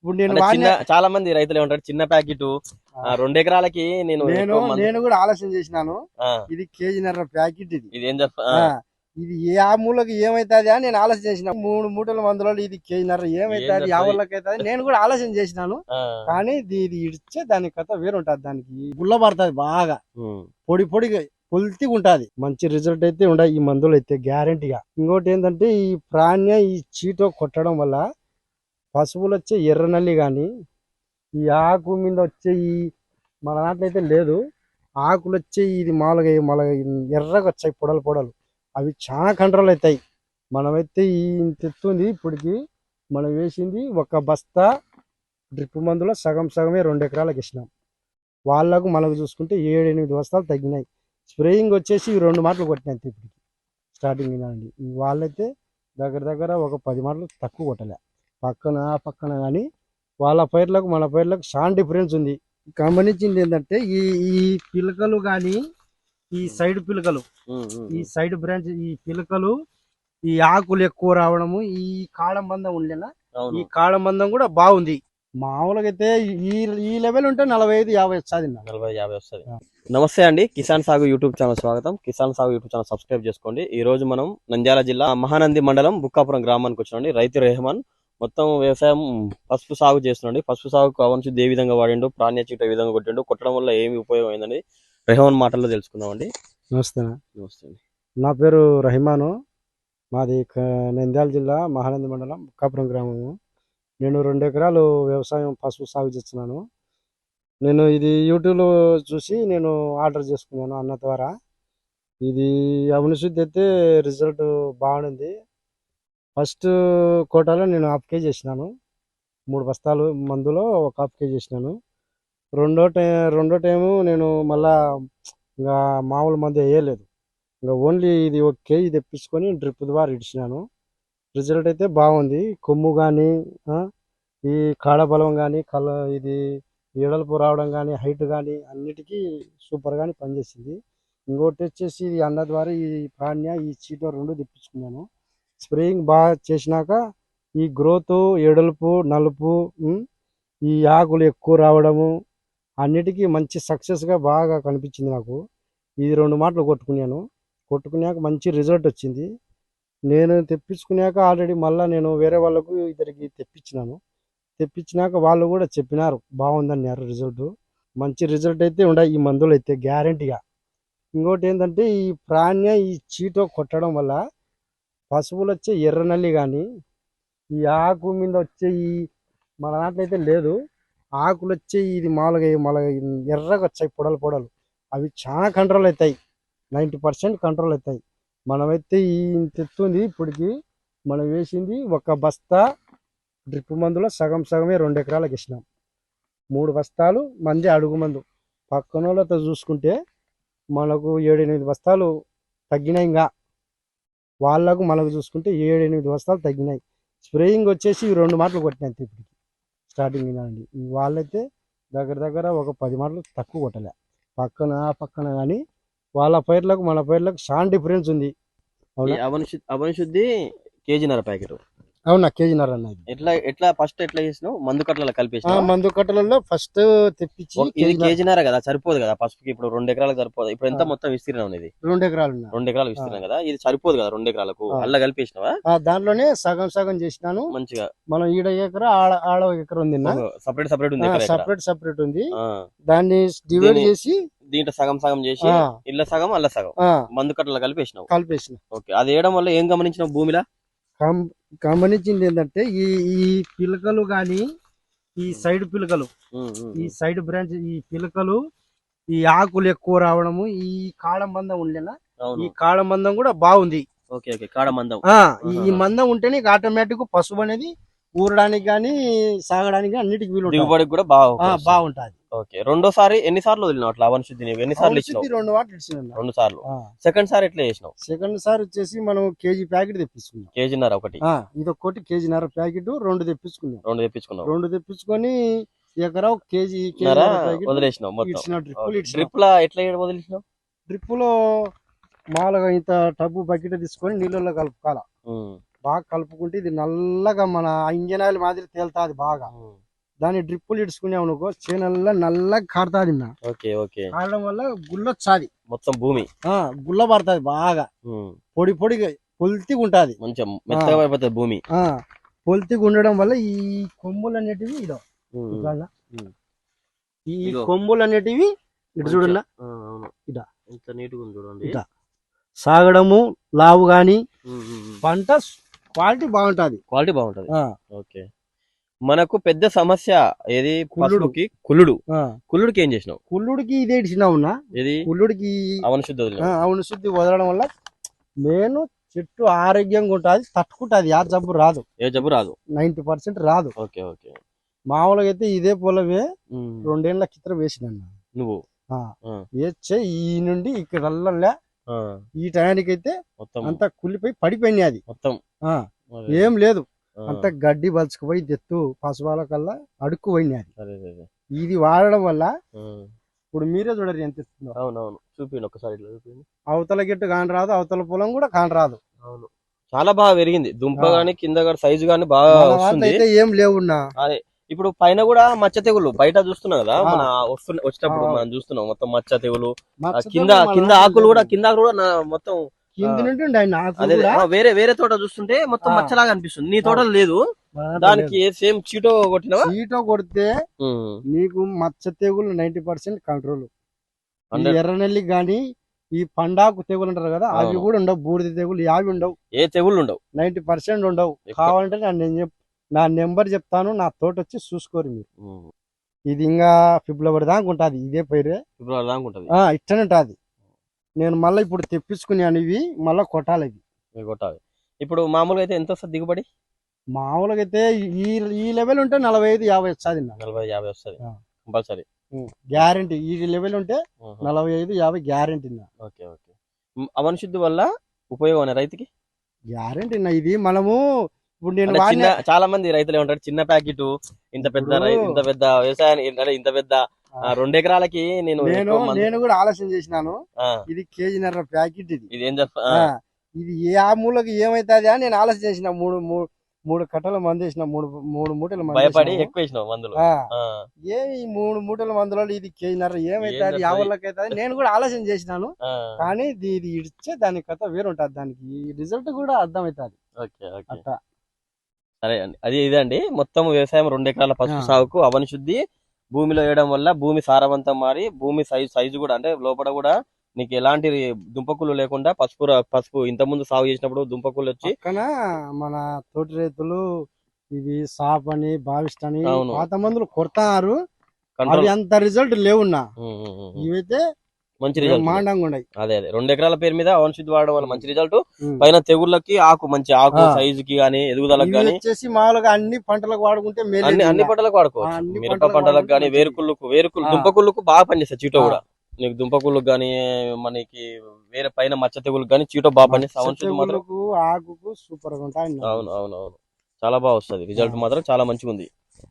ఇప్పుడు నేను చాలా మంది రైతులు ఏమంటారు చిన్న ప్యాకెట్ రెండు ఎకరాలకి నేను నేను కూడా ఆలోచన చేసినాను. ఇది కేజీన్నర ప్యాకెట్ ఇది. ఇది ఏం ఇది ఏ ఆ మూలకి ఏమైతుంది అని నేను ఆలోచన చేసిన. మూడు మూటల మందులో ఇది కేజీన్నర ఏమైతుంది ఊళ్ళకి అవుతుంది నేను కూడా ఆలోచన చేసినాను. కానీ ఇది ఇడిచే దాని కథ వేరుంటది. దానికి గుల్ల పడుతుంది బాగా. పొడి పొడిగా కొల్తిగా ఉంటది మంచి రిజల్ట్ అయితే ఉండ ఈ మందులు అయితే గ్యారంటీగా. ఇంకోటి ఏంటంటే ఈ ప్రాణ్య ఈ చీటో కొట్టడం వల్ల పశువులు వచ్చే ఎర్ర నల్లి కానీ ఈ ఆకు మీద వచ్చే ఈ మన దాంట్లో అయితే లేదు. ఆకులు వచ్చే ఇది మామూలుగా మళ్ళీ ఎర్రగా వచ్చాయి పొడలు పొడలు. అవి చాలా కంట్రోల్ అవుతాయి మనమైతే ఈ ఇంత ఎత్తుంది ఇప్పటికి మనం వేసింది ఒక బస్తా డ్రిప్ మందులో సగం సగమే రెండు ఎకరాలకు ఇచ్చినాం వాళ్ళకు మనకు చూసుకుంటే ఏడు ఎనిమిది బస్తాలు తగ్గినాయి. స్ప్రేయింగ్ వచ్చేసి రెండు మాటలు కొట్టినాయి అంతే ఇప్పటికి. స్టార్టింగ్ అండి వాళ్ళైతే దగ్గర దగ్గర ఒక పది మాటలు తక్కువ కొట్టలే. పక్కన పక్కన కానీ వాళ్ళ పైర్లకు మన పైర్లకు చాలా డిఫరెన్స్ ఉంది. గమనించింది ఏంటంటే ఈ ఈ పిలకలు కానీ ఈ సైడ్ పిలకలు ఈ సైడ్ బ్రాంచ్ ఈ పిలకలు ఈ ఆకులు ఎక్కువ రావడము ఈ కాళం బంధం ఉండేనా. ఈ కాళం బంధం కూడా బాగుంది. మామూలుగా అయితే ఈ ఈ లెవెల్ ఉంటే నలభై ఐదు యాభై వచ్చాది నలభై యాభై వస్తుంది. నమస్తే అండి కిసాన్ సాగు యూట్యూబ్ ఛానల్ స్వాగతం. కిసాన్ సాగు యూట్యూబ్ ఛానల్ సబ్స్క్రైబ్ చేసుకోండి. ఈ రోజు మనం నంద్యాల జిల్లా మహానంది మండలం బుక్కాపురం గ్రామానికి వచ్చినండి రైతు రెహమాన్ మొత్తం వ్యవసాయం పసుపు సాగు చేస్తున్నాండి. పసుపు సాగుకు అవంశు ఏ విధంగా వాడిండు ప్రాణ్య చీట ఏ విధంగా కొట్టిండు కొట్టడం వల్ల ఏమి ఉపయోగం అయిందని రెహమాన్ మాటల్లో తెలుసుకుందామండి. నమస్తే. నమస్తే నా పేరు రహిమాను. మాది నంద్యాల జిల్లా మహానంది మండలం బుక్కాపురం గ్రామము. నేను రెండు ఎకరాలు వ్యవసాయం పసుపు సాగు చేస్తున్నాను. నేను ఇది యూట్యూబ్లో చూసి నేను ఆర్డర్ చేసుకున్నాను అన్న ద్వారా. ఇది అవినశుద్ధి అయితే రిజల్ట్ బాగుంది. ఫస్ట్ కోటాలో నేను హాఫ్ కేజీ చేసినాను మూడు బస్తాలు మందులో ఒక హాఫ్ కేజీ చేసినాను రెండో టైం రెండో టైము నేను మళ్ళా ఇంకా మామూలు మందు వేయలేదు. ఇంకా ఓన్లీ ఇది ఒక కేజీ తెప్పించుకొని డ్రిప్ ద్వారా ఇడిచినాను. రిజల్ట్ అయితే బాగుంది. కొమ్ము కానీ ఈ కాడ బలం కానీ కల ఇది ఎడల్పు రావడం కానీ హైట్ కానీ అన్నిటికీ సూపర్ కానీ పనిచేసింది. ఇంకోటి వచ్చేసి ఇది అన్న ద్వారా ఈ ప్రాణ్య ఈ చీట రెండు తెప్పించుకున్నాను. స్ప్రేయింగ్ బాగా చేసినాక ఈ గ్రోత్ ఎడల్పు నలుపు ఈ ఆకులు ఎక్కువ రావడము అన్నిటికీ మంచి సక్సెస్గా బాగా కనిపించింది నాకు. ఇది రెండు మాటలు కొట్టుకున్నాను. కొట్టుకున్నాక మంచి రిజల్ట్ వచ్చింది. నేను తెప్పించుకున్నాక ఆల్రెడీ మళ్ళీ నేను వేరే వాళ్ళకు ఇద్దరికి తెప్పించినాను. తెప్పించినాక వాళ్ళు కూడా చెప్పినారు బాగుందన్నారు రిజల్ట్. మంచి రిజల్ట్ అయితే ఉండ ఈ మందులు అయితే గ్యారంటీగా. ఇంకోటి ఏంటంటే ఈ ప్రాణ్య ఈ చీటో కొట్టడం వల్ల పశువులు వచ్చే ఎర్ర నల్లి కానీ ఈ ఆకు మీద వచ్చే ఈ మన దాంట్లో అయితే లేదు. ఆకులు వచ్చే ఇది మామూలుగా మళ్ళీ ఎర్రగా వచ్చాయి పొడలు పొడలు. అవి చాలా కంట్రోల్ అవుతాయి నైంటీ పర్సెంట్ కంట్రోల్ అవుతాయి మనమైతే ఈ ఇంత ఇప్పటికి. మనం వేసింది ఒక బస్తా డ్రిప్ మందులో సగం సగమే రెండు ఎకరాలకు ఇచ్చినాం మూడు బస్తాలు మంది అడుగు మందు. పక్కన వాళ్ళతో చూసుకుంటే మనకు ఏడెనిమిది బస్తాలు తగ్గినాయి ఇంకా. వాళ్ళకు మనకు చూసుకుంటే ఏడు ఎనిమిది బస్తాలు తగ్గినాయి. స్ప్రేయింగ్ వచ్చేసి రెండు మాటలు కొట్టినాయి అంతే ఇప్పటికి. స్టార్టింగ్ అండి వాళ్ళైతే దగ్గర దగ్గర ఒక పది మాటలు తక్కువ కొట్టలే. పక్కన పక్కన కానీ వాళ్ళ పైర్లకు మన పైర్లకు చాలా డిఫరెన్స్ ఉంది. ఈ అవనశుద్ధి అవనశుద్ధి కేజీన్నర ప్యాకెట్. అవునా కేజీన్నర అన్నది ఎట్లా ఎట్లా ఫస్ట్ ఎట్లా చేసినావు? మందు కట్టలలో కలిపేసిన మందు కట్టలలో ఫస్ట్ తెప్పించి ఇది కేజీన్నర- కేజీన్నర కదా సరిపోదు కదా పసుపుకి? ఇప్పుడు రెండు ఎకరాలకు సరిపోదు. ఇప్పుడు ఎంత. మొత్తం విస్తీర్ణం ఉంది ఇది? రెండు ఎకరాలు. రెండు ఎకరాలు విస్తీర్ణం కదా? ఇది సరిపోదు కదా రెండు ఎకరాలకు? ఆ. అల్ల కలిపేసినావా? దాంట్లోనే సగం సగం చేసినాను. మంచిగా. మనం ఈడ ఎకరా ఆడ ఆడ ఎకర ఉంది సపరేట్ సపరేట్ ఉంది. సపరేట్ సపరేట్ ఉంది. దాన్ని డివైడ్ చేసి దీంట్లో సగం సగం చేసి ఇళ్ళ సగం అల్ల సగం. మందు కట్టలు కలిపేసినావు? కలిపేసిన. ఓకే. అది వేయడం వల్ల ఏం గమనించినావు భూమిలో? గమనించింది ఏంటంటే ఈ ఈ పిలకలు కానీ ఈ సైడ్ పిలకలు. ఈ. సైడ్ బ్రాంచ్ ఈ పిలకలు ఈ ఆకులు ఎక్కువ రావడము ఈ కాళం మందం ఉండేనా ఈ కాళం మందం కూడా బాగుంది. ఓకే ఈ. మందం ఉంటేనే ఆటోమేటిక్ పశువు అనేది ఊరడానికి కానీ సాగడానికి అన్నిటికి వీలు. దిగుబడికి కూడా బాగుంటది. ఓకే. రెండోసారి ఎన్ని సార్లు వదిలినావు అట్లా అవన్ శుద్ధి నీవు ఎన్ని సార్లు ఇచ్చినావు? రెండు వాటర్ ఇచ్చిన రెండు సార్లు. సెకండ్ సారి ఎట్లా చేసినావు? సెకండ్ సారి వచ్చేసి మనం కేజీ ప్యాకెట్ తెప్పించుకున్నాం. కేజీన్నర ఒకటి. ఇది ఒక్కటి కేజీన్నర ప్యాకెట్ రెండు తెప్పించుకున్నాం. రెండు తెప్పించుకున్నావు. రెండు తెప్పించుకొని ఎకరా ఒక కేజీ వదిలేసినావు మొత్తం. డ్రిప్ లా ఎట్లా ఏడు వదిలేసినావు? డ్రిప్పులో మామూలుగా ఇంత టబ్బు బకెట్ తీసుకొని నీళ్ళలో కలుపుకోవాల. బాగా కలుపుకుంటే ఇది నల్లగా మన ఇంజన్ ఆయిల్ మాదిరి తేలుతాది బాగా. దాన్ని డ్రిప్పులు ఇడుచుకున్నావు అనుకో చేనల్లా నల్లగా కాడుతుంది నా ఓకే ఓకే. కాడడం వల్ల గుల్లొచ్చాది మొత్తం భూమి. ఆ గుల్ల పడుతుంది బాగా. పొడి పొడిగా పొలితిగా ఉంటుంది మంచిగా మెత్తగా అయిపోతుంది భూమి. ఆ పొలితిగా ఉండడం వల్ల ఈ కొమ్ములు అనేటివి ఇదో. ఈ. కొమ్ములు అనేటివి ఇటు చూడన్నా. ఇదా. నీట్గా చూడండి. ఇదా. సాగడము లావు గాని. పంట క్వాలిటీ బాగుంటది. క్వాలిటీ బాగుంటది. ఓకే. మనకు పెద్ద సమస్య ఏది? కుళ్ళుడు. ఆ. కుళ్ళుడికి ఏం చేసినావు? కుళ్ళుడికి ఇదే ఇడిచినా ఉన్నా. ఇది కుళ్ళుడికి అవన శుద్ధి అవును శుద్ధి వదలడం వల్ల నేను చెట్టు ఆరోగ్యంగా ఉంటుంది తట్టుకుంటుంది ఆ జబ్బు రాదు. ఏ జబ్బు రాదు? నైన్టీ పర్సెంట్ రాదు. Okay okay. మామూలుగా అయితే ఇదే పొలమే. రెండేళ్ళ క్రితం వేసిన నువ్వు. వేస్తే ఈ నుండి ఇక్కడ ఈ టయానికి అయితే మొత్తం. అంతా కుళ్ళిపోయి పడిపోయినాయి అది. మొత్తం. ఏం లేదు. అంత గడ్డి బలుచుకుపోయి తెత్తు పశువాల కల్లా అడుక్కు పోయినాయి అది. ఇది వాడడం వల్ల ఇప్పుడు మీరే చూడరు ఎంత ఇస్తుందో అవునవును. ఒకసారి ఇట్లా అవతల గిట్టు కాని రాదు అవతల పొలం కూడా కాని రాదు. అవును. చాలా బాగా పెరిగింది. దుంప. గాని కింద గాని సైజు గాని బాగా వస్తుంది. అయితే ఏం లేవున్నా అదే ఇప్పుడు పైన కూడా మచ్చ తెగులు బయట చూస్తున్నాం కదా. మన వస్తున్న వచ్చేటప్పుడు. మనం చూస్తున్నాం మొత్తం మచ్చ తెగులు కింద కింద ఆకులు కూడా. కింద ఆకులు కూడా మొత్తం వేరే వేరే తోట చూస్తుంటే మొత్తం. మచ్చలాగా అనిపిస్తుంది. నీ తోటలో లేదు. దానికి సేమ్ చీటో కొట్టినవా? లేదు. చీట కొడితే. నీకు మచ్చ తెగులు నైన్టీ పర్సెంట్ కంట్రోల్. ఎర్రనెల్లి గాని ఈ పండాకు తెగులు అంటారు కదా అవి. కూడా ఉండవు. బూడిద తెగులు అవి ఉండవు. ఏ తెగుళ్ళు ఉండవు. నైన్టీ పర్సెంట్ ఉండవు. కావాలంటే నా నేను నా నెంబర్ చెప్తాను నా తోట వచ్చి చూసుకోరు మీరు. ఇది ఇంకా ఫిబ్రవరి దాకా ఉంటుంది. ఇదే పైరే. ఫిబ్రవరి దాకా ఉంటది. ఉంటుంది. నేను మళ్ళీ ఇప్పుడు తెప్పించుకున్నాను ఇవి మళ్ళీ కొట్టాలి ఇవి. కొట్టాలి. ఇప్పుడు మామూలుగా అయితే ఎంత వస్తుంది దిగుబడి? మామూలుగా అయితే ఈ ఈ లెవెల్ ఉంటే నలభై ఐదు యాభై వస్తుంది నలభై యాభై వస్తుంది. కంపల్సరీ. గ్యారంటీ ఈ లెవెల్ ఉంటే నలభై ఐదు యాభై గ్యారంటీ ఓకే ఓకే. అవన శుద్ధి వల్ల ఉపయోగం రైతుకి? గ్యారంటీ ఇది మనము ఇప్పుడు నేను చాలా మంది రైతులు ఏమంటారు చిన్న ప్యాకెట్ ఇంత పెద్ద ఇంత పెద్ద వ్యవసాయానికి ఇంత పెద్ద రెండు ఎకరాలకి నేను నేను నేను కూడా ఆలోచన చేసినాను. ఇది కేజీన్నర ప్యాకెట్ ఇది. ఇది ఏం చెప్ప ఇది ఏ ఆ మూలకి ఏమైతుంది అని నేను ఆలోచన చేసిన. మూడు మూడు కట్టల మంది వేసిన. మూడు మూడు మూటల మంది భయపడి. ఎక్కువ వేసినావు మందులు. ఆ, ఆ, ఏ ఈ మూడు మూటల మందులో ఇది కేజీన్నర ఏమైతుంది? ఏందబ్బా యా ఇది? ఊళ్ళకి అవుతుంది నేను కూడా ఆలోచన చేసినాను. కానీ ఇది ఇడిచే దాని కథ వేరుంటది. దానికి రిజల్ట్ కూడా అర్థమవుతుంది ఓకే అట్లా. సరే అండి అది ఇదండి. మొత్తం వ్యవసాయం రెండు ఎకరాల పసుపు. సాగుకు అవని శుద్ధి భూమిలో వేయడం వల్ల భూమి సారవంతం మారి భూమి సైజు సైజు కూడా అంటే లోపల కూడా నీకు ఎలాంటి దుంపకులు లేకుండా పసుపు పసుపు ఇంత ముందు సాగు చేసినప్పుడు దుంపకులు వచ్చి మన తోటి రైతులు ఇవి సాప్ అని భావిస్ట్ అని. పాత మందులు కొడతారు అంత రిజల్ట్ లేవున్నా. ఇవైతే మంచి రిజల్ట్ మాండంగా ఉన్నాయి అదే అదే రెండు ఎకరాల పేరు మీద అవన్ శుద్ధి వాడడం వల్ల మంచి రిజల్ట్. పైన తెగుళ్ళకి ఆకు మంచి ఆకు ఆ. సైజుకి గానీ ఎదుగుదలకు గానీ వచ్చేసి మామూలుగా అన్ని పంటలకు వాడుకుంటే అన్ని అన్ని. పంటలకు వాడుకోవచ్చు మిరప పంటలకు గానీ. వేరుకుళ్ళకు వేరుకుళ్ళు ఆ. దుంపకుళ్ళకు బాగా పనిచేస్తాయి చీటో. కూడా నీకు దుంపకుళ్ళకు గానీ మనకి వేరే పైన మచ్చ తెగులకు గానీ చీటో బాగా పనిచేస్తాయి మాత్రం ఆకుకు సూపర్గా ఉంటాయి అవును అవును అవును చాలా బాగా వస్తుంది రిజల్ట్. మాత్రం చాలా మంచిగా ఉంది